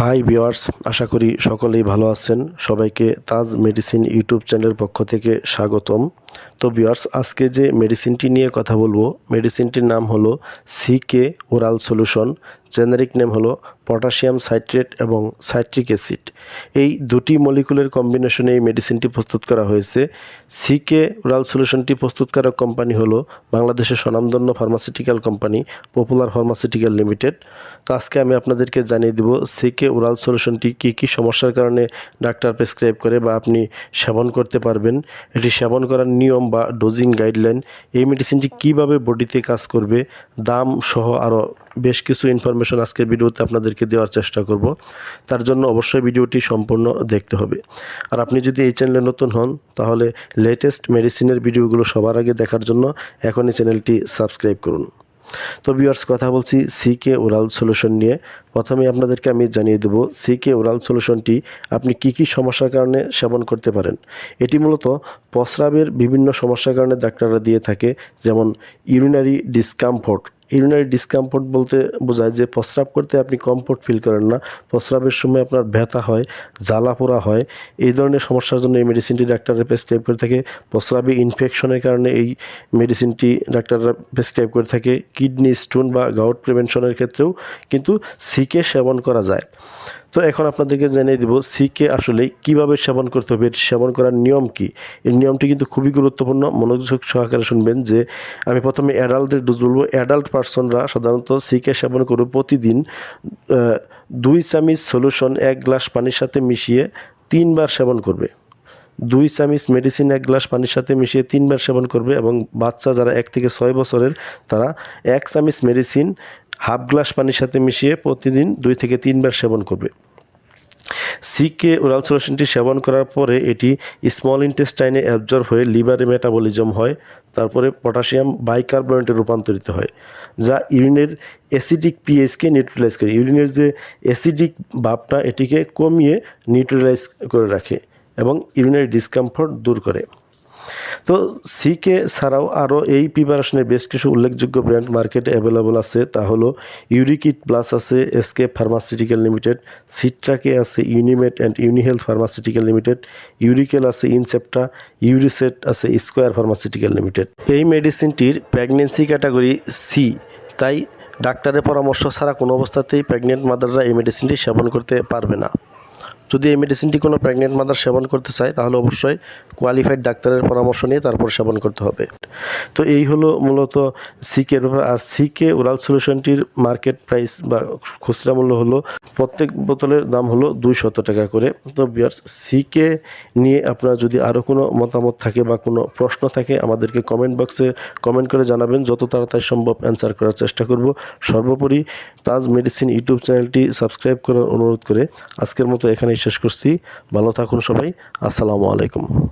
High viewers আশা করি সকলেই ভালো আছেন। সবাইকে তাজ মেডিসিন ইউটিউব চ্যানেলের পক্ষ থেকে স্বাগতম। তো ভিওয়ার্স আজকে যে মেডিসিনটি নিয়ে কথা বলব মেডিসিনটির নাম হলো CK oral solution generic name হলো পটাশিয়াম সাইট্রেট এবং সাইট্রিক অ্যাসিড এই দুটি মলিকুলের কম্বিনেশনে এই মেডিসিনটি প্রস্তুত করা হয়েছে। সিকে ওরাল সলিউশনটি প্রস্তুতকারক কোম্পানি হলো বাংলাদেশের স্বনামধন্য pharmaceutical company popular pharmaceutical limited তো আজকে আমি আপনাদেরকে জানিয়ে দেব সিকে ওরাল সলিউশনটি কী কী সমস্যার কারণে ডাক্তার প্রেসক্রাইব করে বা আপনি সেবন করতে পারবেন। এটি সেবন করার নিয়ম বা ডোজিং গাইডলাইন এই মেডিসিনটি কীভাবে বডিতে কাজ করবে, দাম সহ আরও বেশ কিছু ইনফরমেশন আজকের ভিডিওতে আপনাদেরকে দেওয়ার চেষ্টা করব। তার জন্য অবশ্যই ভিডিওটি সম্পূর্ণ দেখতে হবে। আর আপনি যদি এই চ্যানেলে নতুন হন, তাহলে লেটেস্ট মেডিসিনের ভিডিওগুলো সবার আগে দেখার জন্য এখনই চ্যানেলটি সাবস্ক্রাইব করুন। তো ভিউয়ার্স কথা বলছি সিকে ওরাল সলিউশন নিয়ে। প্রথমে আপনাদেরকে আমি জানিয়ে দেব সিকে ওরাল সলিউশনটি আপনি কি কি সমস্যার কারণে সেবন করতে পারেন। এটি মূলত প্রস্রাবের বিভিন্ন সমস্যার কারণে ডাক্তাররা দিয়ে থাকে, যেমন ইউরিনারি ডিসকমফোর্ট ইউরিনারি ডিসকমফোর্ট বলতে বোঝায় যে প্রস্রাব করতে আপনি কমফোর্ট ফিল করেন না। প্রস্রাবের সময় আপনার ব্যথা হয়, জ্বালা পোড়া হয়, এই ধরনের সমস্যার জন্য এই মেডিসিনটি ডাক্তাররা প্রেসক্রাইব করে থাকে। প্রস্রাবে ইনফেকশনের কারণে এই মেডিসিনটি ডাক্তাররা প্রেসক্রাইব করে থাকে। কিডনি স্টোন বা গাউট প্রিভেনশনের ক্ষেত্রেও কিন্তু সিকে সেবন করা যায়। তো এখন আপনাদেরকে জানিয়ে দিব সিকে আসলে কীভাবে সেবন করতে হবে সেবন করার নিয়ম কি? এই নিয়মটি কিন্তু খুবই গুরুত্বপূর্ণ। মনোযোগ সহকারে শুনবেন যে আমি প্রথমে অ্যাডাল্টদের ডোজ বলব। অ্যাডাল্ট পার্সনরা সাধারণত সিকে সেবন করবে প্রতিদিন দুই চামিচ সলিউশন এক গ্লাস পানির সাথে মিশিয়ে তিনবার সেবন করবে। দুই চামিচ মেডিসিন এক গ্লাস পানির সাথে মিশিয়ে তিনবার সেবন করবে এবং বাচ্চা যারা এক থেকে ছয় বছরের, তারা এক চামিচ মেডিসিন হাফ গ্লাস পানির সাথে মিশিয়ে প্রতিদিন দুই থেকে তিনবার সেবন করবে। সিকে ওরাল সলিউশনটি সেবন করার পরে এটি স্মল ইন্টেস্টাইনে অ্যাবজর্ব হয়ে লিভারে মেটাবলিজম হয়, তারপরে পটাশিয়াম বাইকার্বনেটে রূপান্তরিত হয়, যা ইউরিনের অ্যাসিডিক পিএইচকে নিউট্রালাইজ করে। ইউরিনের যে অ্যাসিডিক ভাবটা, এটিকে কমিয়ে নিউট্রালাইজ করে রাখে এবং ইউরিনারি ডিসকমফোর্ট দূর করে। তো সিকে ছাড়াও আরও এই প্রিপারেশনের বেশ কিছু উল্লেখযোগ্য ব্র্যান্ড মার্কেটে অ্যাভেলেবল আছে। তা হলো ইউরিকিট প্লাস আছে এসকে ফার্মাসিউটিক্যাল লিমিটেড সিট্রাকে আছে Unimed and UniHealth pharmaceutical limited ইউরিকেল আছে ইনসেপ্টা ইউরিসেট আছে স্কোয়ার ফার্মাসিউটিক্যাল লিমিটেড এই মেডিসিনটির প্রেগনেন্সি ক্যাটাগরি সি তাই ডাক্তারের পরামর্শ ছাড়া কোনো অবস্থাতেই প্রেগনেন্ট মাদাররা এই মেডিসিনটি সেবন করতে পারবে না। যদি এই মেডিসিনটি কোনো প্রেগনেন্ট মাদার সেবন করতে চায়, তাহলে অবশ্যই কোয়ালিফাইড ডাক্তারের পরামর্শ নিয়ে তারপর সেবন করতে হবে। তো এই হলো মূলত সিকের ব্যাপার। আর সিকে ওরাল সলিউশনটির মার্কেট প্রাইস বা খুচরা মূল্য হলো প্রত্যেক বোতলের দাম হলো দুইশত টাকা করে। তো বিয়ার্স সিকে নিয়ে আপনার যদি আরও কোনো মতামত থাকে বা কোনো প্রশ্ন থাকে, আমাদেরকে কমেন্ট বক্সে কমেন্ট করে জানাবেন। যত তাড়াতাড়ি সম্ভব অ্যান্সার করার চেষ্টা করব। সর্বোপরি তাজ মেডিসিন ইউটিউব চ্যানেলটি সাবস্ক্রাইব করার অনুরোধ করে আজকের মতো এখানেই শেষ করছি। ভালো থাকুন সবাই। আসসালামু আলাইকুম।